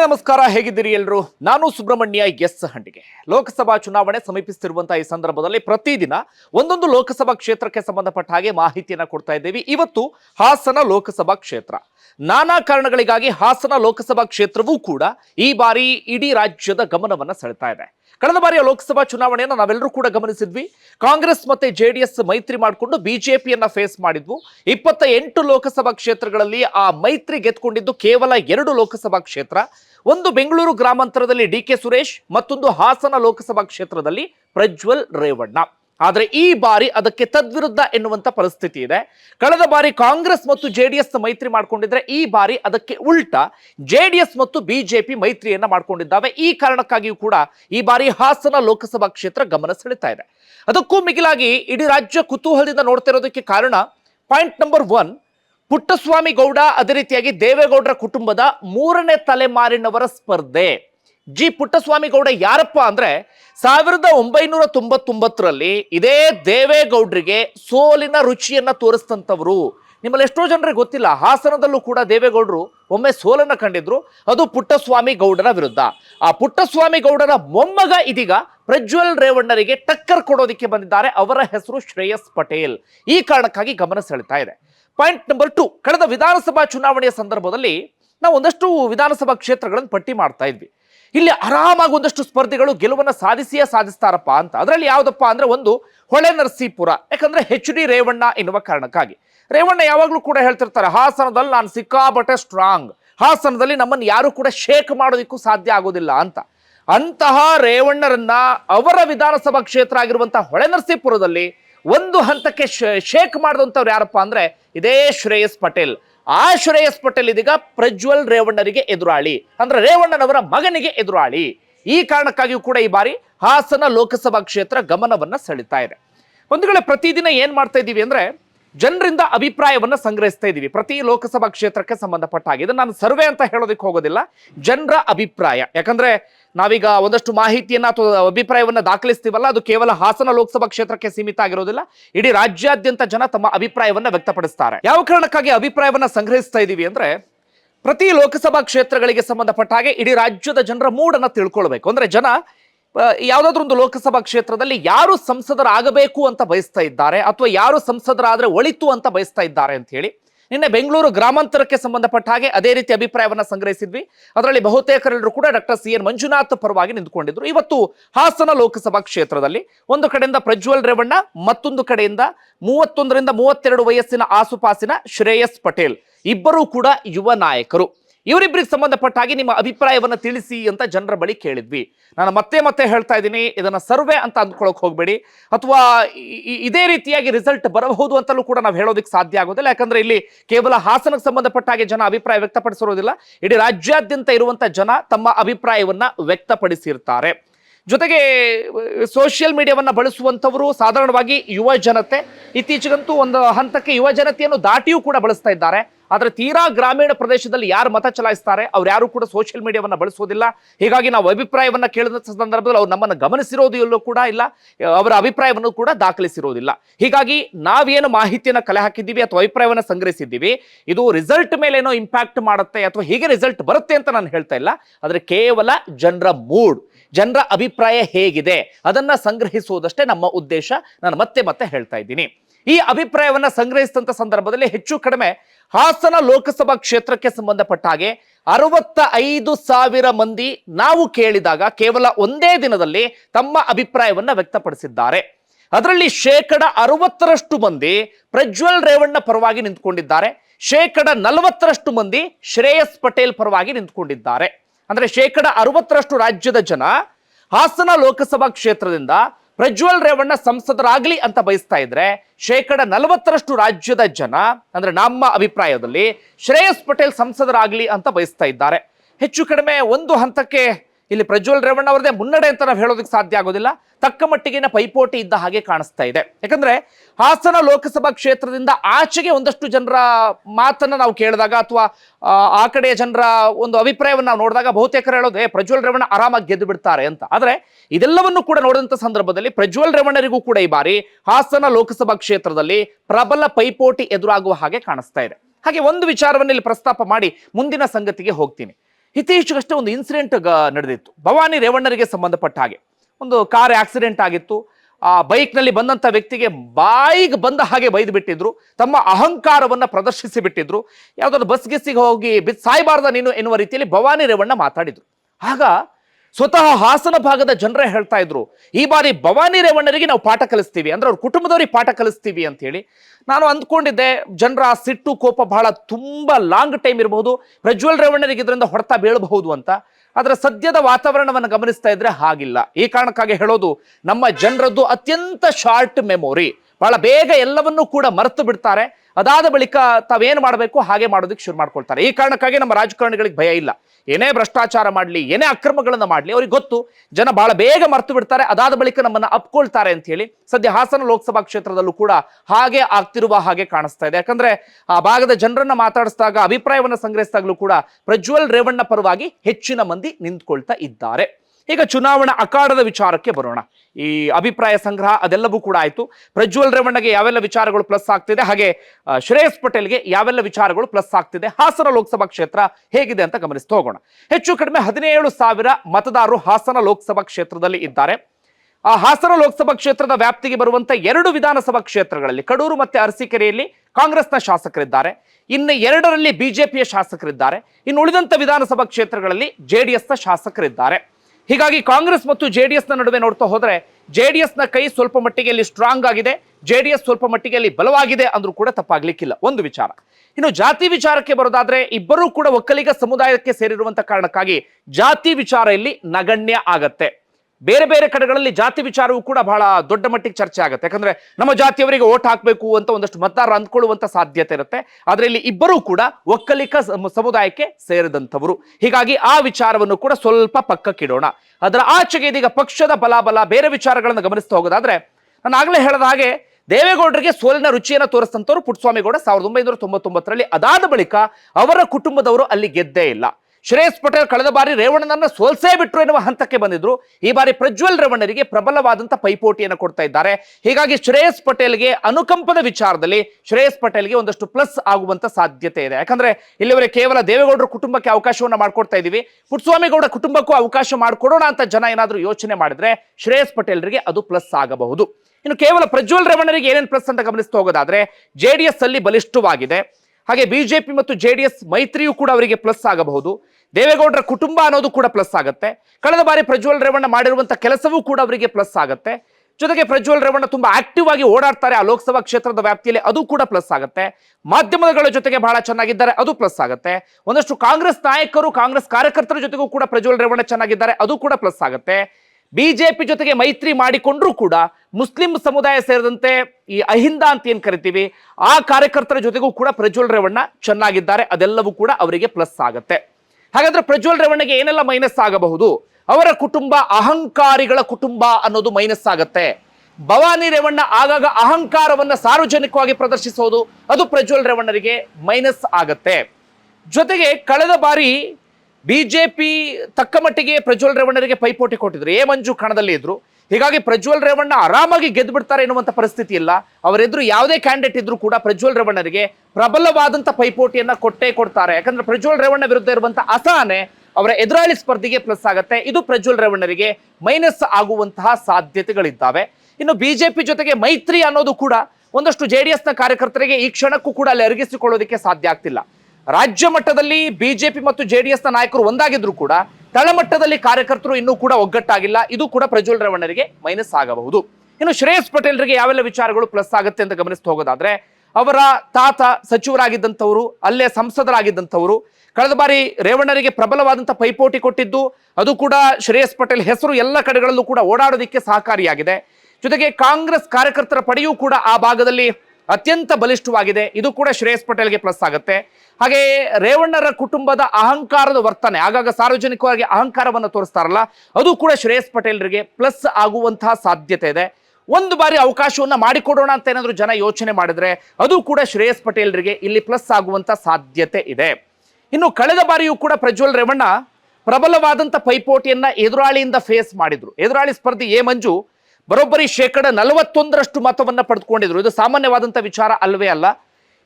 ನಮಸ್ಕಾರ. ಹೇಗಿದ್ದೀರಿ ಎಲ್ಲರೂ ನಾನು ಸುಬ್ರಹ್ಮಣ್ಯ, ಎಸ್ ಹಂಡಿಗೆ. ಲೋಕಸಭಾ ಚುನಾವಣೆ ಸಮೀಪಿಸುತ್ತಿರುವಂತಹ ಈ ಸಂದರ್ಭದಲ್ಲಿ ಪ್ರತಿದಿನ ಒಂದೊಂದು ಲೋಕಸಭಾ ಕ್ಷೇತ್ರಕ್ಕೆ ಸಂಬಂಧಪಟ್ಟ ಹಾಗೆ ಮಾಹಿತಿಯನ್ನು ಕೊಡ್ತಾ ಇದ್ದೇವೆ. ಇವತ್ತು ಹಾಸನ ಲೋಕಸಭಾ ಕ್ಷೇತ್ರ. ನಾನಾ ಕಾರಣಗಳಿಗಾಗಿ ಹಾಸನ ಲೋಕಸಭಾ ಕ್ಷೇತ್ರವೂ ಕೂಡ ಈ ಬಾರಿ ಇಡೀ ರಾಜ್ಯದ ಗಮನವನ್ನು ಸೆಳೆತಾ ಇದೆ. ಕಳೆದ ಬಾರಿಯ ಲೋಕಸಭಾ ಚುನಾವಣೆಯನ್ನು ನಾವೆಲ್ಲರೂ ಕೂಡ ಗಮನಿಸಿದ್ವಿ. ಕಾಂಗ್ರೆಸ್ ಮತ್ತೆ ಜೆಡಿಎಸ್ ಮೈತ್ರಿ ಮಾಡಿಕೊಂಡು ಬಿಜೆಪಿಯನ್ನ ಫೇಸ್ ಮಾಡಿದ್ವು. ಇಪ್ಪತ್ತ ಎಂಟು ಲೋಕಸಭಾ ಕ್ಷೇತ್ರಗಳಲ್ಲಿ ಆ ಮೈತ್ರಿ ಗೆದ್ಕೊಂಡಿದ್ದು ಕೇವಲ ಎರಡು ಲೋಕಸಭಾ ಕ್ಷೇತ್ರ. ಒಂದು ಬೆಂಗಳೂರು ಗ್ರಾಮಾಂತರದಲ್ಲಿ ಡಿ ಕೆ ಸುರೇಶ್, ಮತ್ತೊಂದು ಹಾಸನ ಲೋಕಸಭಾ ಕ್ಷೇತ್ರದಲ್ಲಿ ಪ್ರಜ್ವಲ್ ರೇವಣ್ಣ. ಆದರೆ ಈ ಬಾರಿ ಅದಕ್ಕೆ ತದ್ವಿರುದ್ಧ ಎನ್ನುವಂತ ಪರಿಸ್ಥಿತಿ ಇದೆ. ಕಳೆದ ಬಾರಿ ಕಾಂಗ್ರೆಸ್ ಮತ್ತು ಜೆಡಿಎಸ್ ಮೈತ್ರಿ ಮಾಡಿಕೊಂಡಿದ್ರೆ ಈ ಬಾರಿ ಅದಕ್ಕೆ ಉಲ್ಟಾ ಜೆಡಿಎಸ್ ಮತ್ತು ಬಿಜೆಪಿ ಮೈತ್ರಿಯನ್ನ ಮಾಡಿಕೊಂಡಿದ್ದಾವೆ. ಈ ಕಾರಣಕ್ಕಾಗಿಯೂ ಕೂಡ ಈ ಬಾರಿ ಹಾಸನ ಲೋಕಸಭಾ ಕ್ಷೇತ್ರ ಗಮನ ಸೆಳೀತಾ ಇದೆ. ಅದಕ್ಕೂ ಮಿಗಿಲಾಗಿ ಇಡೀ ರಾಜ್ಯ ಕುತೂಹಲದಿಂದ ನೋಡ್ತಿರೋದಕ್ಕೆ ಕಾರಣ point number one, Puttaswamy Gowda ಅದೇ ರೀತಿಯಾಗಿ ದೇವೇಗೌಡರ ಕುಟುಂಬದ ಮೂರನೇ ತಲೆಮಾರಿನವರ ಸ್ಪರ್ಧೆ. ಜಿ ಪುಟ್ಟಸ್ವಾಮಿ ಗೌಡ ಯಾರಪ್ಪ ಅಂದ್ರೆ ಸಾವಿರದ ಒಂಬೈನೂರ ತೊಂಬತ್ತೊಂಬತ್ತರಲ್ಲಿ ಇದೇ ದೇವೇಗೌಡರಿಗೆ ಸೋಲಿನ ರುಚಿಯನ್ನ ತೋರಿಸಿದಂಥವ್ರು. ನಿಮ್ಮಲ್ಲಿ ಎಷ್ಟೋ ಜನರಿಗೆ ಗೊತ್ತಿಲ್ಲ, ಹಾಸನದಲ್ಲೂ ಕೂಡ ದೇವೇಗೌಡರು ಒಮ್ಮೆ ಸೋಲನ್ನ ಕಂಡಿದ್ರು, ಅದು ಪುಟ್ಟಸ್ವಾಮಿ ಗೌಡರ ವಿರುದ್ಧ. ಆ ಪುಟ್ಟಸ್ವಾಮಿ ಗೌಡರ ಮೊಮ್ಮಗ ಇದೀಗ ಪ್ರಜ್ವಲ್ ರೇವಣ್ಣರಿಗೆ ಟಕ್ಕರ್ ಕೊಡೋದಕ್ಕೆ ಬಂದಿದ್ದಾರೆ, ಅವರ ಹೆಸರು ಶ್ರೇಯಸ್ ಪಟೇಲ್. ಈ ಕಾರಣಕ್ಕಾಗಿ ಗಮನ ಸೆಳೆತಾ ಇದೆ. ಪಾಯಿಂಟ್ ನಂಬರ್ ಟು ಕಳೆದ ವಿಧಾನಸಭಾ ಚುನಾವಣೆಯ ಸಂದರ್ಭದಲ್ಲಿ ನಾವು ಒಂದಷ್ಟು ವಿಧಾನಸಭಾ ಕ್ಷೇತ್ರಗಳನ್ನು ಪಟ್ಟಿ ಮಾಡ್ತಾ ಇದ್ವಿ. ಇಲ್ಲಿ ಆರಾಮಾಗಿ ಒಂದಷ್ಟು ಸ್ಪರ್ಧಿಗಳು ಗೆಲುವನ್ನ ಸಾಧಿಸಿಯೇ ಸಾಧಿಸ್ತಾರಪ್ಪ ಅಂತ. ಅದರಲ್ಲಿ ಯಾವುದಪ್ಪ ಅಂದ್ರೆ ಒಂದು ಹೊಳೆ ನರಸೀಪುರ. ಯಾಕಂದ್ರೆ ಎಚ್ ಡಿ ರೇವಣ್ಣ ಎನ್ನುವ ಕಾರಣಕ್ಕಾಗಿ. ರೇವಣ್ಣ ಯಾವಾಗಲೂ ಕೂಡ ಹೇಳ್ತಿರ್ತಾರೆ, ಹಾಸನದಲ್ಲಿ ನಾನು ಸಿಕ್ಕಾಬಟ್ಟೆ ಸ್ಟ್ರಾಂಗ್ ಹಾಸನದಲ್ಲಿ ನಮ್ಮನ್ನು ಯಾರು ಕೂಡ ಶೇಕ್ ಮಾಡೋದಕ್ಕೂ ಸಾಧ್ಯ ಆಗೋದಿಲ್ಲ ಅಂತ. ಅಂತಹ ರೇವಣ್ಣರನ್ನ ಅವರ ವಿಧಾನಸಭಾ ಕ್ಷೇತ್ರ ಆಗಿರುವಂತಹ ಹೊಳೆ ನರಸೀಪುರದಲ್ಲಿ ಒಂದು ಹಂತಕ್ಕೆ ಶೇಕ್ ಮಾಡಿದಂಥವ್ರು ಯಾರಪ್ಪ ಅಂದ್ರೆ ಇದೇ ಶ್ರೇಯಸ್ ಪಟೇಲ್. ಆ ಶ್ರೇಯಸ್ ಪಟೇಲ್ ಇದೀಗ ಪ್ರಜ್ವಲ್ ರೇವಣ್ಣರಿಗೆ ಎದುರಾಳಿ. ಅಂದ್ರೆ ರೇವಣ್ಣನವರ ಮಗನಿಗೆ ಎದುರಾಳಿ. ಈ ಕಾರಣಕ್ಕಾಗಿಯೂ ಕೂಡ ಈ ಬಾರಿ ಹಾಸನ ಲೋಕಸಭಾ ಕ್ಷೇತ್ರ ಗಮನವನ್ನ ಸೆಳೀತಾ ಇದೆ. ಒಂದು ವೇಳೆ ಪ್ರತಿದಿನ ಏನ್ ಮಾಡ್ತಾ ಇದ್ದೀವಿ ಅಂದ್ರೆ ಜನರಿಂದ ಅಭಿಪ್ರಾಯವನ್ನ ಸಂಗ್ರಹಿಸ್ತಾ ಇದ್ದೀವಿ. ಪ್ರತಿ ಲೋಕಸಭಾ ಕ್ಷೇತ್ರಕ್ಕೆ ಸಂಬಂಧಪಟ್ಟ ಹಾಗೆ. ನಾನು ಸರ್ವೆ ಅಂತ ಹೇಳೋದಕ್ಕೆ ಹೋಗೋದಿಲ್ಲ. ಜನರ ಅಭಿಪ್ರಾಯ. ಯಾಕಂದ್ರೆ ನಾವೀಗ ಒಂದಷ್ಟು ಮಾಹಿತಿಯನ್ನ ಅಥವಾ ಅಭಿಪ್ರಾಯವನ್ನ ದಾಖಲಿಸ್ತೀವಲ್ಲ, ಅದು ಕೇವಲ ಹಾಸನ ಲೋಕಸಭಾ ಕ್ಷೇತ್ರಕ್ಕೆ ಸೀಮಿತ ಆಗಿರೋದಿಲ್ಲ. ಇಡೀ ರಾಜ್ಯಾದ್ಯಂತ ಜನ ತಮ್ಮ ಅಭಿಪ್ರಾಯವನ್ನ ವ್ಯಕ್ತಪಡಿಸ್ತಾರೆ. ಯಾವ ಕಾರಣಕ್ಕಾಗಿ ಅಭಿಪ್ರಾಯವನ್ನ ಸಂಗ್ರಹಿಸ್ತಾ ಇದ್ದೀವಿ ಅಂದ್ರೆ, ಪ್ರತಿ ಲೋಕಸಭಾ ಕ್ಷೇತ್ರಗಳಿಗೆ ಸಂಬಂಧಪಟ್ಟ ಹಾಗೆ ಇಡೀ ರಾಜ್ಯದ ಜನರ ಮೂಡನ್ನ ತಿಳ್ಕೊಳ್ಬೇಕು. ಅಂದ್ರೆ ಜನ ಯಾವುದಾದ್ರೂ ಒಂದು ಲೋಕಸಭಾ ಕ್ಷೇತ್ರದಲ್ಲಿ ಯಾರು ಸಂಸದರಾಗಬೇಕು ಅಂತ ಬಯಸ್ತಾ ಇದ್ದಾರೆ, ಅಥವಾ ಯಾರು ಸಂಸದರಾದರೆ ಒಳಿತು ಅಂತ ಬಯಸ್ತಾ ಇದ್ದಾರೆ ಅಂತ ಹೇಳಿ ನಿನ್ನೆ ಬೆಂಗಳೂರು ಗ್ರಾಮಾಂತರಕ್ಕೆ ಸಂಬಂಧಪಟ್ಟ ಹಾಗೆ ಅದೇ ರೀತಿ ಅಭಿಪ್ರಾಯವನ್ನ ಸಂಗ್ರಹಿಸಿದ್ವಿ. ಅದರಲ್ಲಿ ಬಹುತೇಕರೆಲ್ಲರೂ ಕೂಡ ಡಾಕ್ಟರ್ ಸಿ ಎನ್ ಮಂಜುನಾಥ್ ಪರವಾಗಿ ನಿಂತುಕೊಂಡಿದ್ರು. ಇವತ್ತು ಹಾಸನ ಲೋಕಸಭಾ ಕ್ಷೇತ್ರದಲ್ಲಿ ಒಂದು ಕಡೆಯಿಂದ ಪ್ರಜ್ವಲ್ ರೇವಣ್ಣ, ಮತ್ತೊಂದು ಕಡೆಯಿಂದ ಮೂವತ್ತೊಂದರಿಂದ ಮೂವತ್ತೆರಡು ವಯಸ್ಸಿನ ಆಸುಪಾಸಿನ ಶ್ರೇಯಸ್ ಪಟೇಲ್. ಇಬ್ಬರೂ ಕೂಡ ಯುವ ನಾಯಕರು. ಇವರಿಬ್ಬರಿಗೆ ಸಂಬಂಧಪಟ್ಟ ಹಾಗೆ ನಿಮ್ಮ ಅಭಿಪ್ರಾಯವನ್ನು ತಿಳಿಸಿ ಅಂತ ಜನರ ಬಳಿ ಕೇಳಿದ್ವಿ. ನಾನು ಮತ್ತೆ ಮತ್ತೆ ಹೇಳ್ತಾ ಇದ್ದೀನಿ, ಇದನ್ನ ಸರ್ವೆ ಅಂತ ಅಂದ್ಕೊಳ್ಳೋಕೆ ಹೋಗಬೇಡಿ. ಅಥವಾ ಇದೇ ರೀತಿಯಾಗಿ ರಿಸಲ್ಟ್ ಬರಬಹುದು ಅಂತಲೂ ಕೂಡ ನಾವು ಹೇಳೋದಕ್ಕೆ ಸಾಧ್ಯ ಆಗೋದಿಲ್ಲ. ಯಾಕಂದ್ರೆ ಇಲ್ಲಿ ಕೇವಲ ಹಾಸನಕ್ಕೆ ಸಂಬಂಧಪಟ್ಟ ಹಾಗೆ ಜನ ಅಭಿಪ್ರಾಯ ವ್ಯಕ್ತಪಡಿಸಿರೋದಿಲ್ಲ. ಇಡೀ ರಾಜ್ಯಾದ್ಯಂತ ಇರುವಂತ ಜನ ತಮ್ಮ ಅಭಿಪ್ರಾಯವನ್ನ ವ್ಯಕ್ತಪಡಿಸಿರ್ತಾರೆ. ಜೊತೆಗೆ ಸೋಷಿಯಲ್ ಮೀಡಿಯಾವನ್ನು ಬಳಸುವಂಥವರು ಸಾಧಾರಣವಾಗಿ ಯುವ ಜನತೆ, ಇತ್ತೀಚೆಗಂತೂ ಒಂದು ಹಂತಕ್ಕೆ ಯುವ ಜನತೆಯನ್ನು ದಾಟಿಯೂ ಕೂಡ ಬಳಸ್ತಾ ಇದ್ದಾರೆ. ಆದರೆ ತೀರಾ ಗ್ರಾಮೀಣ ಪ್ರದೇಶದಲ್ಲಿ ಯಾರು ಮತ ಚಲಾಯಿಸ್ತಾರೆ? ಅವ್ರು ಯಾರು ಕೂಡ ಸೋಷಿಯಲ್ ಮೀಡಿಯಾವನ್ನು ಬಳಸೋದಿಲ್ಲ. ಹೀಗಾಗಿ ನಾವು ಅಭಿಪ್ರಾಯವನ್ನು ಕೇಳಿದ ಸಂದರ್ಭದಲ್ಲಿ ಅವ್ರು ನಮ್ಮನ್ನು ಗಮನಿಸಿರೋದು ಇಲ್ಲೂ ಕೂಡ ಇಲ್ಲ. ಅವರ ಅಭಿಪ್ರಾಯವನ್ನು ಕೂಡ ದಾಖಲಿಸಿರೋದಿಲ್ಲ. ಹೀಗಾಗಿ ನಾವೇನು ಮಾಹಿತಿಯನ್ನು ಕಲೆ ಹಾಕಿದ್ದೀವಿ ಅಥವಾ ಅಭಿಪ್ರಾಯವನ್ನು ಸಂಗ್ರಹಿಸಿದ್ದೀವಿ, ಇದು ರಿಸಲ್ಟ್ ಮೇಲೆ ಏನೋ ಇಂಪ್ಯಾಕ್ಟ್ ಮಾಡುತ್ತೆ ಅಥವಾ ಹೀಗೆ ರಿಸಲ್ಟ್ ಬರುತ್ತೆ ಅಂತ ನಾನು ಹೇಳ್ತಾ ಇಲ್ಲ. ಆದರೆ ಕೇವಲ ಜನರ ಮೂಡ್ ಜನರ ಅಭಿಪ್ರಾಯ ಹೇಗಿದೆ, ಅದನ್ನು ಸಂಗ್ರಹಿಸುವುದಷ್ಟೇ ನಮ್ಮ ಉದ್ದೇಶ. ನಾನು ಮತ್ತೆ ಮತ್ತೆ ಹೇಳ್ತಾ ಇದ್ದೀನಿ. ಈ ಅಭಿಪ್ರಾಯವನ್ನ ಸಂಗ್ರಹಿಸಿದಂತ ಸಂದರ್ಭದಲ್ಲಿ ಹೆಚ್ಚು ಕಡಿಮೆ ಹಾಸನ ಲೋಕಸಭಾ ಕ್ಷೇತ್ರಕ್ಕೆ ಸಂಬಂಧಪಟ್ಟ ಹಾಗೆ ಅರವತ್ತ ಐದು ಸಾವಿರ ಮಂದಿ ನಾವು ಕೇಳಿದಾಗ ಕೇವಲ ಒಂದೇ ದಿನದಲ್ಲಿ ತಮ್ಮ ಅಭಿಪ್ರಾಯವನ್ನ ವ್ಯಕ್ತಪಡಿಸಿದ್ದಾರೆ. ಅದರಲ್ಲಿ ಶೇಕಡ ಅರವತ್ತರಷ್ಟು ಮಂದಿ ಪ್ರಜ್ವಲ್ ರೇವಣ್ಣ ಪರವಾಗಿ ನಿಂತ್ಕೊಂಡಿದ್ದಾರೆ. ಶೇಕಡ ನಲವತ್ತರಷ್ಟು ಮಂದಿ ಶ್ರೇಯಸ್ ಪಟೇಲ್ ಪರವಾಗಿ ನಿಂತ್ಕೊಂಡಿದ್ದಾರೆ. ಅಂದ್ರೆ ಶೇಕಡ ಅರವತ್ತರಷ್ಟು ರಾಜ್ಯದ ಜನ ಹಾಸನ ಲೋಕಸಭಾ ಕ್ಷೇತ್ರದಿಂದ ಪ್ರಜ್ವಲ್ ರೇವಣ್ಣ ಸಂಸದರಾಗಲಿ ಅಂತ ಬಯಸ್ತಾ ಇದ್ರೆ ಶೇಕಡ ನಲವತ್ತರಷ್ಟು ರಾಜ್ಯದ ಜನ, ಅಂದ್ರೆ ನಮ್ಮ ಅಭಿಪ್ರಾಯದಲ್ಲಿ ಶ್ರೇಯಸ್ ಪಟೇಲ್ ಸಂಸದರಾಗಲಿ ಅಂತ ಬಯಸ್ತಾ ಇದ್ದಾರೆ. ಹೆಚ್ಚು ಕಡಿಮೆ ಒಂದು ಹಂತಕ್ಕೆ ಇಲ್ಲಿ ಪ್ರಜ್ವಲ್ ರೇವಣ್ಣ ಅವರದೇ ಮುನ್ನಡೆ ಅಂತ ನಾವು ಹೇಳೋದಕ್ಕೆ ಸಾಧ್ಯ ಆಗೋದಿಲ್ಲ. ತಕ್ಕ ಮಟ್ಟಿಗಿನ ಪೈಪೋಟಿ ಇದ್ದ ಹಾಗೆ ಕಾಣಿಸ್ತಾ ಇದೆ. ಯಾಕಂದ್ರೆ ಹಾಸನ ಲೋಕಸಭಾ ಕ್ಷೇತ್ರದಿಂದ ಆಚೆಗೆ ಒಂದಷ್ಟು ಜನರ ಮಾತನ್ನ ನಾವು ಕೇಳಿದಾಗ ಅಥವಾ ಆ, ಕಡೆಯ ಜನರ ಒಂದು ಅಭಿಪ್ರಾಯವನ್ನು ನಾವು ನೋಡಿದಾಗ ಬಹುತೇಕರು ಹೇಳೋದೇ ಪ್ರಜ್ವಲ್ ರೇವಣ್ಣ ಆರಾಮಾಗಿ ಗೆದ್ದು ಬಿಡ್ತಾರೆ ಅಂತ. ಆದರೆ ಇದೆಲ್ಲವನ್ನು ಕೂಡ ನೋಡಿದಂಥ ಸಂದರ್ಭದಲ್ಲಿ ಪ್ರಜ್ವಲ್ ರೇವಣ್ಣರಿಗೂ ಕೂಡ ಈ ಬಾರಿ ಹಾಸನ ಲೋಕಸಭಾ ಕ್ಷೇತ್ರದಲ್ಲಿ ಪ್ರಬಲ ಪೈಪೋಟಿ ಎದುರಾಗುವ ಹಾಗೆ ಕಾಣಿಸ್ತಾ ಇದೆ. ಹಾಗೆ ಒಂದು ವಿಚಾರವನ್ನು ಇಲ್ಲಿ ಪ್ರಸ್ತಾಪ ಮಾಡಿ ಮುಂದಿನ ಸಂಗತಿಗೆ ಹೋಗ್ತೀನಿ. ಇತ್ತೀಚೆಗಷ್ಟೇ ಒಂದು ಇನ್ಸಿಡೆಂಟ್ ನಡೆದಿತ್ತು. ಭವಾನಿ ರೇವಣ್ಣರಿಗೆ ಸಂಬಂಧಪಟ್ಟ ಹಾಗೆ. ಒಂದು ಕಾರ್ ಆಕ್ಸಿಡೆಂಟ್ ಆಗಿತ್ತು. ಆ ಬೈಕ್ನಲ್ಲಿ ಬಂದಂಥ ವ್ಯಕ್ತಿಗೆ ಬಾಯಿಗೆ ಬಂದ ಹಾಗೆ ಬೈದು ಬಿಟ್ಟಿದ್ರು. ತಮ್ಮ ಅಹಂಕಾರವನ್ನ ಪ್ರದರ್ಶಿಸಿ ಬಿಟ್ಟಿದ್ರು. ಯಾವುದಾದ್ರು ಬಸ್ ಗಿಸ್ಸಿಗೆ ಹೋಗಿ ಬಿತ್ ಸಾಯಬಾರ್ದ ನೀನು ಎನ್ನುವ ರೀತಿಯಲ್ಲಿ ಭವಾನಿ ರೇವಣ್ಣ ಮಾತಾಡಿದ್ರು. ಆಗ ಸ್ವತಃ ಹಾಸನ ಭಾಗದ ಜನರೇ ಹೇಳ್ತಾ ಇದ್ರು, ಈ ಬಾರಿ ಭವಾನಿ ರೇವಣ್ಣರಿಗೆ ನಾವು ಪಾಠ ಕಲಿಸ್ತೀವಿ, ಅಂದ್ರೆ ಅವ್ರ ಕುಟುಂಬದವ್ರಿಗೆ ಪಾಠ ಕಲಿಸ್ತೀವಿ ಅಂತ ಹೇಳಿ ನಾನು ಅಂದ್ಕೊಂಡಿದ್ದೆ, ಜನರ ಸಿಟ್ಟು ಕೋಪ ಬಹಳ ತುಂಬಾ ಲಾಂಗ್ ಟೈಮ್ ಇರಬಹುದು, ಪ್ರಜ್ವಲ್ ರೇವಣ್ಣರಿಗೆ ಇದರಿಂದ ಹೊಡೆತ ಬೀಳಬಹುದು ಅಂತ. ಆದ್ರೆ ಸದ್ಯದ ವಾತಾವರಣವನ್ನು ಗಮನಿಸ್ತಾ ಇದ್ರೆ ಹಾಗಿಲ್ಲ. ಈ ಕಾರಣಕ್ಕಾಗಿ ಹೇಳೋದು, ನಮ್ಮ ಜನರದ್ದು ಅತ್ಯಂತ ಶಾರ್ಟ್ ಮೆಮೊರಿ ಬಹಳ ಬೇಗ ಎಲ್ಲವನ್ನೂ ಕೂಡ ಮರೆತು ಬಿಡ್ತಾರೆ. ಅದಾದ ಬಳಿಕ ತಾವೇನು ಮಾಡಬೇಕು? ಹಾಗೆ ಮಾಡೋದಕ್ಕೆ ಶುರು ಮಾಡ್ಕೊಳ್ತಾರೆ. ಈ ಕಾರಣಕ್ಕಾಗಿ ನಮ್ಮ ರಾಜಕಾರಣಿಗಳಿಗೆ ಭಯ ಇಲ್ಲ. ಏನೇ ಭ್ರಷ್ಟಾಚಾರ ಮಾಡಲಿ, ಏನೇ ಅಕ್ರಮಗಳನ್ನು ಮಾಡಲಿ, ಅವ್ರಿಗೆ ಗೊತ್ತು, ಜನ ಬಹಳ ಬೇಗ ಮರೆತು ಬಿಡ್ತಾರೆ. ಅದಾದ ಬಳಿಕ ನಮ್ಮನ್ನು ಅಪ್ಕೊಳ್ತಾರೆ ಅಂತ ಹೇಳಿ ಸದ್ಯ ಹಾಸನ ಲೋಕಸಭಾ ಕ್ಷೇತ್ರದಲ್ಲೂ ಕೂಡ ಹಾಗೆ ಆಗ್ತಿರುವ ಹಾಗೆ ಕಾಣಿಸ್ತಾ ಇದೆ. ಯಾಕಂದ್ರೆ ಆ ಭಾಗದ ಜನರನ್ನ ಮಾತಾಡಿಸಿದಾಗ, ಅಭಿಪ್ರಾಯವನ್ನು ಸಂಗ್ರಹಿಸಿದಾಗಲೂ ಕೂಡ ಪ್ರಜ್ವಲ್ ರೇವಣ್ಣ ಪರವಾಗಿ ಹೆಚ್ಚಿನ ಮಂದಿ ನಿಂತ್ಕೊಳ್ತಾ ಇದ್ದಾರೆ. ಈಗ ಚುನಾವಣಾ ಅಖಾಡದ ವಿಚಾರಕ್ಕೆ ಬರೋಣ. ಈ ಅಭಿಪ್ರಾಯ ಸಂಗ್ರಹ ಅದೆಲ್ಲವೂ ಕೂಡ ಆಯ್ತು. ಪ್ರಜ್ವಲ್ ರೇವಣ್ಣಗೆ ಯಾವೆಲ್ಲ ವಿಚಾರಗಳು ಪ್ಲಸ್ ಆಗ್ತಿದೆ? ಹಾಗೆ ಶ್ರೇಯಸ್ ಪಟೇಲ್ಗೆ ಯಾವೆಲ್ಲ ವಿಚಾರಗಳು ಪ್ಲಸ್ ಆಗ್ತಿದೆ? ಹಾಸನ ಲೋಕಸಭಾ ಕ್ಷೇತ್ರ ಹೇಗಿದೆ ಅಂತ ಗಮನಿಸ್ತಾ ಹೋಗೋಣ. ಹೆಚ್ಚು ಕಡಿಮೆ ಹದಿನೇಳು ಸಾವಿರ ಮತದಾರರು ಹಾಸನ ಲೋಕಸಭಾ ಕ್ಷೇತ್ರದಲ್ಲಿ ಇದ್ದಾರೆ. ಆ ಹಾಸನ ಲೋಕಸಭಾ ಕ್ಷೇತ್ರದ ವ್ಯಾಪ್ತಿಗೆ ಬರುವಂತ ಎರಡು ವಿಧಾನಸಭಾ ಕ್ಷೇತ್ರಗಳಲ್ಲಿ ಕಡೂರು ಮತ್ತೆ ಅರಸೀಕೆರೆಯಲ್ಲಿ ಕಾಂಗ್ರೆಸ್ನ ಶಾಸಕರಿದ್ದಾರೆ. ಇನ್ನು ಎರಡರಲ್ಲಿ ಬಿಜೆಪಿಯ ಶಾಸಕರಿದ್ದಾರೆ. ಇನ್ನು ಉಳಿದಂತ ವಿಧಾನಸಭಾ ಕ್ಷೇತ್ರಗಳಲ್ಲಿ ಜೆಡಿಎಸ್ನ ಶಾಸಕರಿದ್ದಾರೆ. ಹೀಗಾಗಿ ಕಾಂಗ್ರೆಸ್ ಮತ್ತು ಜೆ ಡಿ ಎಸ್ನ ನಡುವೆ ನೋಡ್ತಾ ಹೋದರೆ ಜೆ ಡಿ ಎಸ್ನ ಕೈ ಸ್ವಲ್ಪ ಮಟ್ಟಿಗೆ ಅಲ್ಲಿ ಸ್ಟ್ರಾಂಗ್ ಆಗಿದೆ, ಜೆಡಿಎಸ್ ಸ್ವಲ್ಪ ಮಟ್ಟಿಗೆ ಅಲ್ಲಿ ಬಲವಾಗಿದೆ ಅಂದ್ರೂ ಕೂಡ ತಪ್ಪಾಗ್ಲಿಕ್ಕಿಲ್ಲ. ಒಂದು ವಿಚಾರ. ಇನ್ನು ಜಾತಿ ವಿಚಾರಕ್ಕೆ ಬರೋದಾದ್ರೆ ಇಬ್ಬರೂ ಕೂಡ ಒಕ್ಕಲಿಗ ಸಮುದಾಯಕ್ಕೆ ಸೇರಿರುವಂಥ ಕಾರಣಕ್ಕಾಗಿ ಜಾತಿ ವಿಚಾರ ಇಲ್ಲಿ ನಗಣ್ಯ ಆಗತ್ತೆ. ಬೇರೆ ಬೇರೆ ಕಡೆಗಳಲ್ಲಿ ಜಾತಿ ವಿಚಾರವೂ ಕೂಡ ಬಹಳ ದೊಡ್ಡ ಮಟ್ಟಿಗೆ ಚರ್ಚೆ ಆಗುತ್ತೆ. ಯಾಕಂದ್ರೆ ನಮ್ಮ ಜಾತಿಯವರಿಗೆ ಓಟ್ ಹಾಕಬೇಕು ಅಂತ ಒಂದಷ್ಟು ಮತದಾರರು ಅಂದ್ಕೊಳ್ಳುವಂತ ಸಾಧ್ಯತೆ ಇರುತ್ತೆ. ಆದ್ರೆ ಇಲ್ಲಿ ಇಬ್ಬರೂ ಕೂಡ ಒಕ್ಕಲಿಗ ಸಮ- ಸಮುದಾಯಕ್ಕೆ ಸೇರಿದಂಥವರು. ಹೀಗಾಗಿ ಆ ವಿಚಾರವನ್ನು ಕೂಡ ಸ್ವಲ್ಪ ಪಕ್ಕಕ್ಕಿಡೋಣ. ಅದರ ಆಚೆಗೆ ಇದೀಗ ಪಕ್ಷದ ಬಲಾಬಲ, ಬೇರೆ ವಿಚಾರಗಳನ್ನು ಗಮನಿಸ್ತಾ ಹೋಗೋದಾದ್ರೆ, ನಾನು ಆಗಲೇ ಹೇಳಿದ ಹಾಗೆ ದೇವೇಗೌಡರಿಗೆ ಸೋಲಿನ ರುಚಿಯನ್ನು ತೋರಿಸಿದಂಥವ್ರು ಪುಟ್ಸ್ವಾಮಿಗೌಡ ಸಾವಿರದ ಒಂಬೈನೂರ ತೊಂಬತ್ತೊಂಬತ್ತರಲ್ಲಿ ಅದಾದ ಬಳಿಕ ಅವರ ಕುಟುಂಬದವರು ಅಲ್ಲಿ ಗೆದ್ದೇ ಇಲ್ಲ. ಶ್ರೇಯಸ್ ಪಟೇಲ್ ಕಳೆದ ಬಾರಿ ರೇವಣ್ಣನನ್ನ ಸೋಲ್ಸೇ ಬಿಟ್ರು ಎನ್ನುವ ಹಂತಕ್ಕೆ ಬಂದಿದ್ರು. ಈ ಬಾರಿ ಪ್ರಜ್ವಲ್ ರೇವಣ್ಣರಿಗೆ ಪ್ರಬಲವಾದಂಥ ಪೈಪೋಟಿಯನ್ನು ಕೊಡ್ತಾ ಇದ್ದಾರೆ. ಹೀಗಾಗಿ ಶ್ರೇಯಸ್ ಪಟೇಲ್ಗೆ ಅನುಕಂಪದ ವಿಚಾರದಲ್ಲಿ ಶ್ರೇಯಸ್ ಪಟೇಲ್ಗೆ ಒಂದಷ್ಟು ಪ್ಲಸ್ ಆಗುವಂತ ಸಾಧ್ಯತೆ ಇದೆ. ಯಾಕಂದ್ರೆ ಇಲ್ಲಿವರೆಗೆ ಕೇವಲ ದೇವೇಗೌಡರ ಕುಟುಂಬಕ್ಕೆ ಅವಕಾಶವನ್ನು ಮಾಡ್ಕೊಡ್ತಾ ಇದೀವಿ. ಪುಟ್ಸ್ವಾಮಿಗೌಡ ಕುಟುಂಬಕ್ಕೂ ಅವಕಾಶ ಮಾಡಿಕೊಡೋಣ ಅಂತ ಜನ ಏನಾದರೂ ಯೋಚನೆ ಮಾಡಿದ್ರೆ ಶ್ರೇಯಸ್ ಪಟೇಲ್ರಿಗೆ ಅದು ಪ್ಲಸ್ ಆಗಬಹುದು. ಇನ್ನು ಕೇವಲ ಪ್ರಜ್ವಲ್ ರೇವಣ್ಣರಿಗೆ ಏನೇನು ಪ್ಲಸ್ ಅಂತ ಗಮನಿಸ್ತಾ ಹೋಗೋದಾದ್ರೆ ಜೆಡಿಎಸ್ ಅಲ್ಲಿ ಬಲಿಷ್ಠವಾಗಿದೆ. ಹಾಗೆ ಬಿಜೆಪಿ ಮತ್ತು ಜೆಡಿಎಸ್ ಮೈತ್ರಿಯೂ ಕೂಡ ಅವರಿಗೆ ಪ್ಲಸ್ ಆಗಬಹುದು. ದೇವೇಗೌಡರ ಕುಟುಂಬ ಅನ್ನೋದು ಕೂಡ ಪ್ಲಸ್ ಆಗುತ್ತೆ. ಕಳೆದ ಬಾರಿ ಪ್ರಜ್ವಲ್ ರೇವಣ್ಣ ಮಾಡಿರುವಂತಹ ಕೆಲಸವೂ ಕೂಡ ಅವರಿಗೆ ಪ್ಲಸ್ ಆಗುತ್ತೆ. ಜೊತೆಗೆ ಪ್ರಜ್ವಲ್ ರೇವಣ್ಣ ತುಂಬಾ ಆಕ್ಟಿವ್ ಆಗಿ ಓಡಾಡ್ತಾರೆ ಆ ಲೋಕಸಭಾ ಕ್ಷೇತ್ರದ ವ್ಯಾಪ್ತಿಯಲ್ಲಿ, ಅದು ಕೂಡ ಪ್ಲಸ್ ಆಗುತ್ತೆ. ಮಾಧ್ಯಮಗಳ ಜೊತೆಗೆ ಬಹಳ ಚೆನ್ನಾಗಿದ್ದಾರೆ, ಅದು ಪ್ಲಸ್ ಆಗುತ್ತೆ. ಒಂದಷ್ಟು ಕಾಂಗ್ರೆಸ್ ನಾಯಕರು, ಕಾಂಗ್ರೆಸ್ ಕಾರ್ಯಕರ್ತರ ಜೊತೆಗೂ ಕೂಡ ಪ್ರಜ್ವಲ್ ರೇವಣ್ಣ ಚೆನ್ನಾಗಿದ್ದಾರೆ, ಅದು ಕೂಡ ಪ್ಲಸ್ ಆಗುತ್ತೆ. ಬಿಜೆಪಿ ಜೊತೆಗೆ ಮೈತ್ರಿ ಮಾಡಿಕೊಂಡ್ರೂ ಕೂಡ ಮುಸ್ಲಿಂ ಸಮುದಾಯ ಸೇರಿದಂತೆ ಈ ಅಹಿಂದ ಅಂತ ಏನು ಕರಿತೀವಿ, ಆ ಕಾರ್ಯಕರ್ತರ ಜೊತೆಗೂ ಕೂಡ ಪ್ರಜ್ವಲ್ ರೇವಣ್ಣ ಚೆನ್ನಾಗಿದ್ದಾರೆ, ಅದೆಲ್ಲವೂ ಕೂಡ ಅವರಿಗೆ ಪ್ಲಸ್ ಆಗುತ್ತೆ. ಹಾಗಾದ್ರೆ ಪ್ರಜ್ವಲ್ ರೇವಣ್ಣಗೆ ಏನೆಲ್ಲ ಮೈನಸ್ ಆಗಬಹುದು? ಅವರ ಕುಟುಂಬ ಅಹಂಕಾರಿಗಳ ಕುಟುಂಬ ಅನ್ನೋದು ಮೈನಸ್ ಆಗತ್ತೆ. ಭವಾನಿ ರೇವಣ್ಣ ಆಗಾಗ ಅಹಂಕಾರವನ್ನ ಸಾರ್ವಜನಿಕವಾಗಿ ಪ್ರದರ್ಶಿಸೋದು, ಅದು ಪ್ರಜ್ವಲ್ ರೇವಣ್ಣರಿಗೆ ಮೈನಸ್ ಆಗತ್ತೆ. ಜೊತೆಗೆ ಕಳೆದ ಬಾರಿ ಬಿಜೆಪಿ ತಕ್ಕ ಮಟ್ಟಿಗೆ ಪ್ರಜ್ವಲ್ ರೇವಣ್ಣರಿಗೆ ಪೈಪೋಟಿ ಕೊಟ್ಟಿದ್ರು. ಎ ಮಂಜು ಕಣದಲ್ಲಿ ಇದ್ರು. ಹೀಗಾಗಿ ಪ್ರಜ್ವಲ್ ರೇವಣ್ಣ ಆರಾಮಾಗಿ ಗೆದ್ದು ಬಿಡ್ತಾರೆ ಎನ್ನುವಂತ ಪರಿಸ್ಥಿತಿ ಇಲ್ಲ. ಅವರೆದುರು ಯಾವುದೇ ಕ್ಯಾಂಡಿಡೇಟ್ ಇದ್ರೂ ಕೂಡ ಪ್ರಜ್ವಲ್ ರೇವಣ್ಣರಿಗೆ ಪ್ರಬಲವಾದಂತ ಪೈಪೋಟಿಯನ್ನು ಕೊಟ್ಟೇ ಕೊಡ್ತಾರೆ. ಯಾಕಂದ್ರೆ ಪ್ರಜ್ವಲ್ ರೇವಣ್ಣ ವಿರುದ್ಧ ಇರುವಂತ ಅಸಹನೆ ಅವರ ಎದುರಾಳಿ ಸ್ಪರ್ಧಿಗೆ ಪ್ಲಸ್ ಆಗುತ್ತೆ. ಇದು ಪ್ರಜ್ವಲ್ ರೇವಣ್ಣರಿಗೆ ಮೈನಸ್ ಆಗುವಂತಹ ಸಾಧ್ಯತೆಗಳಿದ್ದಾವೆ. ಇನ್ನು ಬಿಜೆಪಿ ಜೊತೆಗೆ ಮೈತ್ರಿ ಅನ್ನೋದು ಕೂಡ ಒಂದಷ್ಟು ಜೆಡಿಎಸ್ನ ಕಾರ್ಯಕರ್ತರಿಗೆ ಈ ಕ್ಷಣಕ್ಕೂ ಕೂಡ ಅಲ್ಲಿ ಅರಗಿಸಿಕೊಳ್ಳೋದಕ್ಕೆ ಸಾಧ್ಯ ಆಗ್ತಿಲ್ಲ. ರಾಜ್ಯ ಮಟ್ಟದಲ್ಲಿ ಬಿಜೆಪಿ ಮತ್ತು ಜೆಡಿಎಸ್ನ ನ ನಾಯಕರು ಒಂದಾಗಿದ್ರು ಕೂಡ ತಳಮಟ್ಟದಲ್ಲಿ ಕಾರ್ಯಕರ್ತರು ಇನ್ನೂ ಕೂಡ ಒಗ್ಗಟ್ಟಾಗಿಲ್ಲ. ಇದು ಕೂಡ ಪ್ರಜ್ವಲ್ ರೇವಣ್ಣರಿಗೆ ಮೈನಸ್ ಆಗಬಹುದು. ಇನ್ನು ಶ್ರೇಯಸ್ ಪಟೇಲ್ರಿಗೆ ಯಾವೆಲ್ಲ ವಿಚಾರಗಳು ಪ್ಲಸ್ ಆಗುತ್ತೆ ಅಂತ ಗಮನಿಸ್ತಾ ಹೋಗೋದಾದ್ರೆ, ಅವರ ತಾತ ಸಚಿವರಾಗಿದ್ದಂಥವರು, ಅಲ್ಲೇ ಸಂಸದರಾಗಿದ್ದಂಥವರು, ಕಳೆದ ಬಾರಿ ರೇವಣ್ಣರಿಗೆ ಪ್ರಬಲವಾದಂಥ ಪೈಪೋಟಿ ಕೊಟ್ಟಿದ್ದು, ಅದು ಕೂಡ ಶ್ರೇಯಸ್ ಪಟೇಲ್ ಹೆಸರು ಎಲ್ಲ ಕಡೆಗಳಲ್ಲೂ ಕೂಡ ಓಡಾಡೋದಕ್ಕೆ ಸಹಕಾರಿಯಾಗಿದೆ. ಜೊತೆಗೆ ಕಾಂಗ್ರೆಸ್ ಕಾರ್ಯಕರ್ತರ ಪಡೆಯೂ ಕೂಡ ಆ ಭಾಗದಲ್ಲಿ ಅತ್ಯಂತ ಬಲಿಷ್ಠವಾಗಿದೆ. ಇದು ಕೂಡ ಶ್ರೇಯಸ್ ಪಟೇಲ್ಗೆ ಪ್ಲಸ್ ಆಗುತ್ತೆ. ಹಾಗೆ ರೇವಣ್ಣರ ಕುಟುಂಬದ ಅಹಂಕಾರದ ವರ್ತನೆ, ಆಗಾಗ ಸಾರ್ವಜನಿಕವಾಗಿ ಅಹಂಕಾರವನ್ನು ತೋರಿಸ್ತಾರಲ್ಲ, ಅದು ಕೂಡ ಶ್ರೇಯಸ್ ಪಟೇಲ್ರಿಗೆ ಪ್ಲಸ್ ಆಗುವಂತಹ ಸಾಧ್ಯತೆ ಇದೆ. ಒಂದು ಬಾರಿ ಅವಕಾಶವನ್ನ ಮಾಡಿಕೊಡೋಣ ಅಂತ ಏನಾದರೂ ಜನ ಯೋಚನೆ ಮಾಡಿದ್ರೆ, ಅದು ಕೂಡ ಶ್ರೇಯಸ್ ಪಟೇಲ್ರಿಗೆ ಇಲ್ಲಿ ಪ್ಲಸ್ ಆಗುವಂಥ ಸಾಧ್ಯತೆ ಇದೆ. ಇನ್ನು ಕಳೆದ ಬಾರಿಯೂ ಕೂಡ ಪ್ರಜ್ವಲ್ ರೇವಣ್ಣ ಪ್ರಬಲವಾದಂಥ ಪೈಪೋಟಿಯನ್ನು ಎದುರಾಳಿಯಿಂದ ಫೇಸ್ ಮಾಡಿದ್ರು. ಎದುರಾಳಿ ಸ್ಪರ್ಧಿ ಎ ಮಂಜು ಬರೋಬ್ಬರಿ ಶೇಕಡ ನಲವತ್ತೊಂದರಷ್ಟು ಮತವನ್ನು ಪಡೆದುಕೊಂಡಿದ್ರು. ಇದು ಸಾಮಾನ್ಯವಾದಂಥ ವಿಚಾರ ಅಲ್ಲವೇ ಅಲ್ಲ.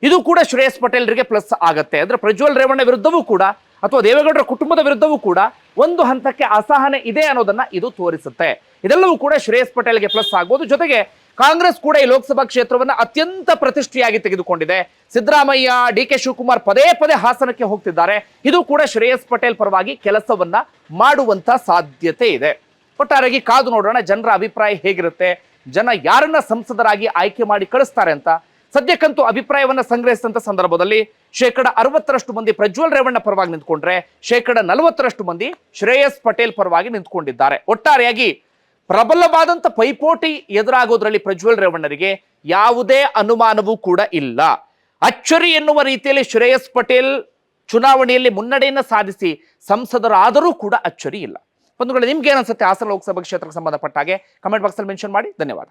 ಇದು ಕೂಡ ಶ್ರೇಯಸ್ ಪಟೇಲ್ರಿಗೆ ಪ್ಲಸ್ ಆಗುತ್ತೆ. ಅಂದ್ರೆ ಪ್ರಜ್ವಲ್ ರೇವಣ್ಣ ವಿರುದ್ಧವೂ ಕೂಡ, ಅಥವಾ ದೇವೇಗೌಡರ ಕುಟುಂಬದ ವಿರುದ್ಧವೂ ಕೂಡ ಒಂದು ಹಂತಕ್ಕೆ ಅಸಹನೆ ಇದೆ ಅನ್ನೋದನ್ನ ಇದು ತೋರಿಸುತ್ತೆ. ಇದೆಲ್ಲವೂ ಕೂಡ ಶ್ರೇಯಸ್ ಪಟೇಲ್ಗೆ ಪ್ಲಸ್ ಆಗ್ಬೋದು. ಜೊತೆಗೆ ಕಾಂಗ್ರೆಸ್ ಕೂಡ ಈ ಲೋಕಸಭಾ ಕ್ಷೇತ್ರವನ್ನ ಅತ್ಯಂತ ಪ್ರತಿಷ್ಠೆಯಾಗಿ ತೆಗೆದುಕೊಂಡಿದೆ. ಸಿದ್ದರಾಮಯ್ಯ, ಡಿ ಕೆ ಶಿವಕುಮಾರ್ ಪದೇ ಪದೇ ಹಾಸನಕ್ಕೆ ಹೋಗ್ತಿದ್ದಾರೆ. ಇದು ಕೂಡ ಶ್ರೇಯಸ್ ಪಟೇಲ್ ಪರವಾಗಿ ಕೆಲಸವನ್ನ ಮಾಡುವಂತ ಸಾಧ್ಯತೆ ಇದೆ. ಒಟ್ಟಾರೆಯಾಗಿ ಕಾದು ನೋಡೋಣ, ಜನರ ಅಭಿಪ್ರಾಯ ಹೇಗಿರುತ್ತೆ, ಜನ ಯಾರನ್ನ ಸಂಸದರಾಗಿ ಆಯ್ಕೆ ಮಾಡಿ ಕಳಿಸ್ತಾರೆ ಅಂತ. ಸದ್ಯಕ್ಕಂತೂ ಅಭಿಪ್ರಾಯವನ್ನ ಸಂಗ್ರಹಿಸಿದಂತ ಸಂದರ್ಭದಲ್ಲಿ ಶೇಕಡ ಅರವತ್ತರಷ್ಟು ಮಂದಿ ಪ್ರಜ್ವಲ್ ರೇವಣ್ಣ ಪರವಾಗಿ ನಿಂತ್ಕೊಂಡ್ರೆ, ಶೇಕಡ ನಲವತ್ತರಷ್ಟು ಮಂದಿ ಶ್ರೇಯಸ್ ಪಟೇಲ್ ಪರವಾಗಿ ನಿಂತ್ಕೊಂಡಿದ್ದಾರೆ. ಒಟ್ಟಾರೆಯಾಗಿ ಪ್ರಬಲವಾದಂತ ಪೈಪೋಟಿ ಎದುರಾಗೋದ್ರಲ್ಲಿ ಪ್ರಜ್ವಲ್ ರೇವಣ್ಣರಿಗೆ ಯಾವುದೇ ಅನುಮಾನವೂ ಕೂಡ ಇಲ್ಲ. ಅಚ್ಚರಿ ಎನ್ನುವ ರೀತಿಯಲ್ಲಿ ಶ್ರೇಯಸ್ ಪಟೇಲ್ ಚುನಾವಣೆಯಲ್ಲಿ ಮುನ್ನಡೆಯನ್ನ ಸಾಧಿಸಿ ಸಂಸದರಾದರೂ ಕೂಡ ಅಚ್ಚರಿ ಇಲ್ಲ. ಬಂಧುಗಳೇ ನಿಮ್ಗೆ ಅನ್ಸುತ್ತೆ? ಹಾಸನ ಲೋಕಸಭಾ ಕ್ಷೇತ್ರಕ್ಕೆ ಸಂಬಂಧಪಟ್ಟ ಹಾಗೆ ಕಮೆಂಟ್ ಬಾಕ್ಸಲ್ಲಿ ಮೆನ್ಷನ್ ಮಾಡಿ. ಧನ್ಯವಾದ.